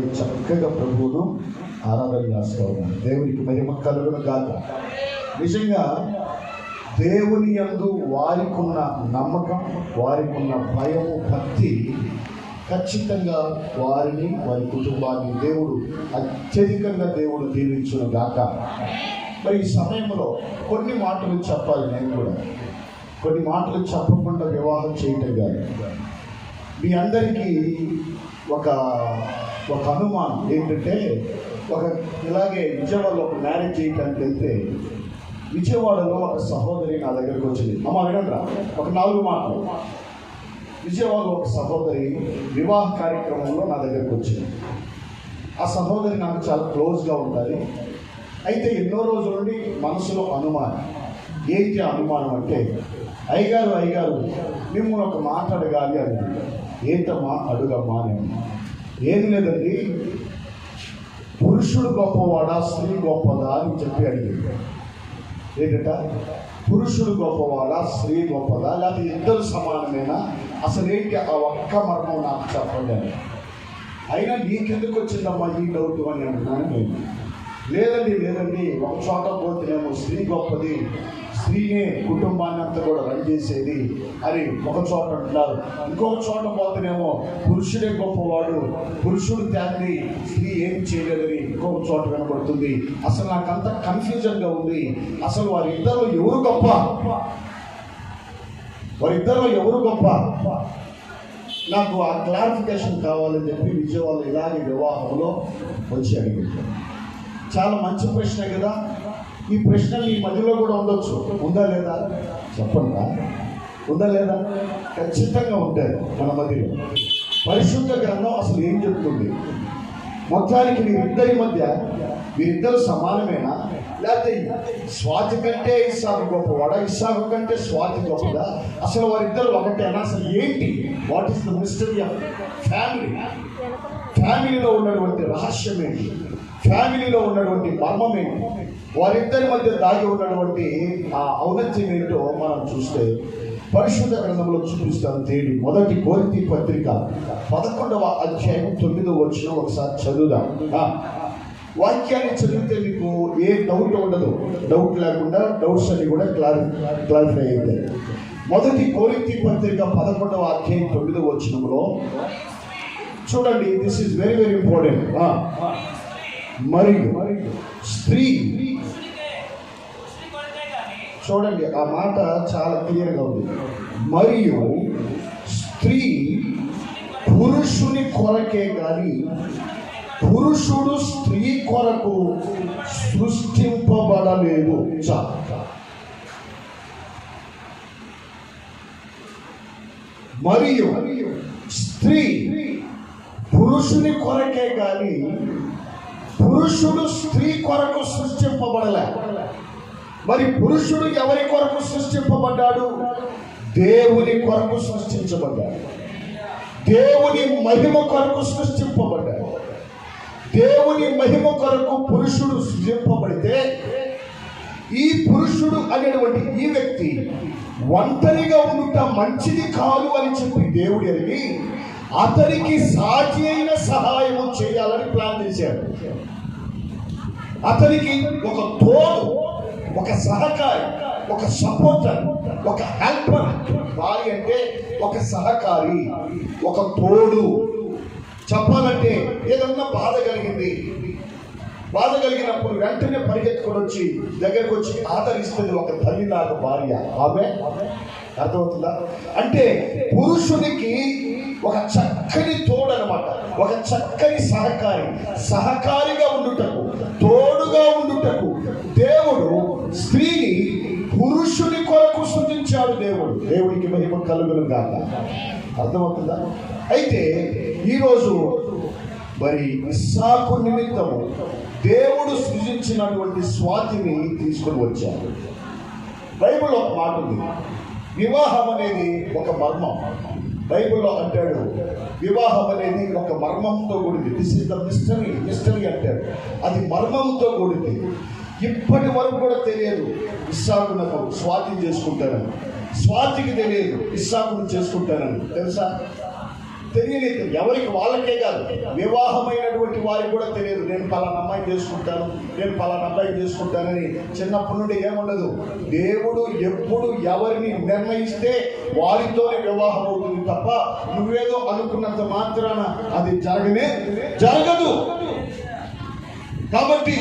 నిలబడి చక్కగా ప్రభువును ఆరాధన చేస్తూ ఉన్నాను దేవునికి మహిమ కలుగును కాక నిజంగా దేవుని యందు వారికున్న నమ్మకం వారికున్న భయము భక్తి ఖచ్చితంగా వారిని వారి కుటుంబాన్ని దేవుడు అత్యధికంగా దేవుడు దీవించును గాక మరి ఈ సమయంలో కొన్ని మాటలు చెప్పాలి నేను కూడా. కొన్ని మాటలు చెప్పకుండా వివాహం చేయటం కాదు. మీ అందరికీ ఒక ఒక అనుమానం ఏంటంటే ఒక ఇలాగే విజయవాడలో ఒక మ్యారేజ్ చేయడానికి వెళ్తే విజయవాడలో ఒక సహోదరి నా దగ్గరకు వచ్చింది. అమ్మ వినండిరా ఒక నాలుగు మాటలు. విజయవాడలో ఒక సహోదరి వివాహ కార్యక్రమంలో నా దగ్గరకు వచ్చింది. ఆ సహోదరి నాకు చాలా క్లోజ్గా ఉంటుంది అయితే ఎన్నో రోజుల నుండి మనసులో అనుమానం. ఏంటి అనుమానం అంటే అయ్యగారు అయ్యగారు మిమ్మల్ని ఒక మాట అడగాలి అని. ఏంటమ్మా అడుగమ్మా నేను ఏమి లేదండి. పురుషుడు గొప్పవాడా స్త్రీ గొప్పదా అని చెప్పి అడిగింది ఏంటంట? పురుషుడు గొప్పవాడా స్త్రీ గొప్పదా? లేకపోతే ఇద్దరు సమానమేనా? అసలు ఏంటి ఆ ఒక్క మర్మం నాకు చెప్పండి అయినా నీకెందుకు వచ్చిందమ్మా ఈ డౌట్ అని అంటున్నాను నేను. లేదండి లేదండి. ఒక చోట పోతేనేమో స్త్రీ గొప్పది. స్త్రీనే కుటుంబాన్ని అంతా కూడా రన్ చేసేది. అని ఒక చోట అంటున్నారు. ఇంకొక చోట పోతేనేమో పురుషుడే గొప్పవాడు. పురుషుడు తండ్రి స్త్రీ ఏం చేయలేదని ఇంకొక చోట వినబడుతుంది అసలు నాకంత కన్ఫ్యూజన్గా ఉంది. అసలు వారిద్దరు ఎవరు గొప్ప? వారిద్దరు ఎవరు గొప్ప? నాకు ఆ క్లారిఫికేషన్ కావాలని చెప్పి విజయవాడ ఇలాగే వివాహంలో వచ్చి అడిగింది చాలా మంచి ప్రశ్న కదా. ఈ ప్రశ్న మీ మధ్యలో కూడా ఉండొచ్చు. ఉందా లేదా? చెప్పండి. ఉందా లేదా? ఖచ్చితంగా ఉంటాయి మన మధ్యలో. పరిశుద్ధ గ్రంథం అసలు ఏం చెప్తుంది? మొత్తానికి వీరిద్దరి మధ్య వీరిద్దరు సమానమేనా? లేకపోతే స్వాతి కంటే ఇస్సాకు గొప్పవాడా? ఇస్సాకు కంటే స్వాతి గొప్పదా? అసలు వారిద్దరు ఒకటేనా? అసలు ఏంటి? What is the ministry of family? ఫ్యామిలీలో ఉన్నటువంటి రహస్యం ఏంటి ఫ్యామిలీలో ఉన్నటువంటి మర్మం ఏంటి వారిద్దరి మధ్య దాగి ఉన్నటువంటి ఆ ఔన్నత్యం ఏంటో మనం చూస్తే పరిశుద్ధ గ్రంథంలో చూపిస్తాను తేడి మొదటి కోరితి పత్రిక పదకొండవ అధ్యాయం తొమ్మిదవ వచ్చిన ఒకసారి చదువుదాం. వాక్యాన్ని చదివితే మీకు ఏ డౌట్ ఉండదు. డౌట్ లేకుండా డౌట్స్ అన్ని కూడా క్లారి క్లారిఫై అవుతాయి మొదటి కోరితి పత్రిక పదకొండవ అధ్యాయం తొమ్మిదవ వచ్చినంలో చూడండి this is very very important మరియు స్త్రీ చూడండి ఆ మాట చాలా క్లియర్గా ఉంది. మరియు స్త్రీ పురుషుని కొరకే కానీ పురుషుడు స్త్రీ కొరకు సృష్టింపబడలేదు. చా. మరియు స్త్రీ పురుషుని కొరకే కానీ పురుషుడు స్త్రీ కొరకు సృష్టింపబడలే. మరి పురుషుడు ఎవరి కొరకు సృష్టింపబడ్డాడు? దేవుని కొరకు సృష్టించబడ్డాడు. దేవుని మహిమ కొరకు సృష్టింపబడ్డాడు. దేవుని మహిమ కొరకు పురుషుడు సృజింపబడితే ఈ పురుషుడు అనేటువంటి ఈ వ్యక్తి ఒంటరిగా ఉండుట మంచిది కాదు అని చెప్పి దేవుడు ఎరిగి అతనికి సాటి అయిన సహాయము చేయాలని ప్లాన్ చేశాడు అతనికి ఒక తోడు ఒక సహకారి ఒక సపోర్టర్ ఒక హెల్పర్ భార్య అంటే ఒక సహకారి ఒక తోడు. చెప్పాలంటే ఏదన్నా బాధ కలిగింది? బాధ కలిగినప్పుడు వెంటనే పరిగెత్తుకొని వచ్చి దగ్గరకు వచ్చి ఆదరిస్తుంది ఒక తల్లి నాకు భార్య. ఆమె? అర్థమవుతుందా? అంటే పురుషునికి ఒక చక్కని తోడు అనమాట ఒక చక్కని సహకారి. సహకారిగా ఉండుటకు తోడుగా ఉండుటకు దేవుడు స్త్రీని పురుషుని కొరకు సృజించాడు దేవుడు. దేవుడికి మహిమ కలుగును కాక అర్థమవుతుందా? అయితే ఈరోజు మరి ఇస్సాకు నిమిత్తము దేవుడు సృజించినటువంటి స్వాతిని తీసుకొని వచ్చాడు. బైబిల్ ఒక మాట ఉంది. వివాహం అనేది ఒక మర్మం. బైబిల్లో అంటాడు వివాహం అనేది ఒక మర్మంతో కూడింది. This is the mystery mystery అంటాడు. అది మర్మంతో కూడింది. ఇప్పటి వరకు కూడా తెలియదు. ఇస్సాకునకు స్వాతి చేసుకుంటానని. స్వాతికి తెలియదు. ఇస్సాకును చేసుకుంటానని. తెలుసా? తెలియని ఎవరికి వాళ్ళకే కాదు. వివాహమైనటువంటి వారికి కూడా తెలియదు. నేను పలానా అమ్మాయి చేసుకుంటాను నేను పలానా అబ్బాయి చేసుకుంటానని చిన్నప్పటి నుండి ఏముండదు. దేవుడు ఎప్పుడు ఎవరిని నిర్ణయిస్తే వారితోనే వివాహం అవుతుంది తప్ప నువ్వేదో అనుకున్నంత మాత్రాన అది జరగనే జరగదు. కాబట్టి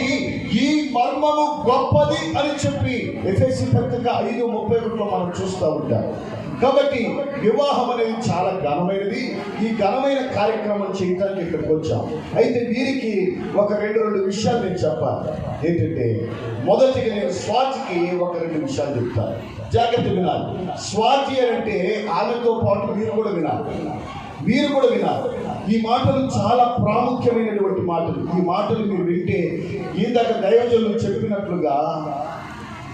ఈ మర్మము గొప్పది అని చెప్పి ఎఫ్ఎస్సి పత్రిక ఐదు ముప్పై ఒకటిలో మనం చూస్తూ ఉంటాం. కాబట్టి వివాహం అనేది చాలా ఘనమైనది. ఈ ఘనమైన కార్యక్రమం చేయడానికి ఇక్కడికి వచ్చాం. అయితే వీరికి ఒక రెండు రెండు విషయాలు నేను చెప్పాలి. ఏంటంటే మొదటిగా నేను స్వాతికి ఒక రెండు విషయాలు చెప్తాను జాగ్రత్త వినాలి. స్వాతి అంటే ఆమెతో పాటు మీరు కూడా వినాలి. మీరు కూడా వినాలి. ఈ మాటలు చాలా ప్రాముఖ్యమైనటువంటి మాటలు. ఈ మాటలు మీరు వింటే ఇందాక దైవజనులు చెప్పినట్లుగా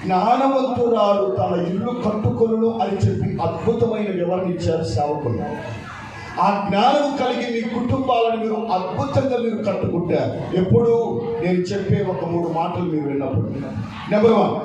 జ్ఞానవంతురాలు తన ఇల్లు కట్టుకొను అని చెప్పి అద్భుతమైన వివరణ ఇచ్చారు సేవకులు. ఆ జ్ఞానం కలిగి మీ కుటుంబాలను మీరు అద్భుతంగా మీరు కట్టుకుంటారు. ఎప్పుడు నేను చెప్పే ఒక మూడు మాటలు మీరు విన్నప్పుడు. Number one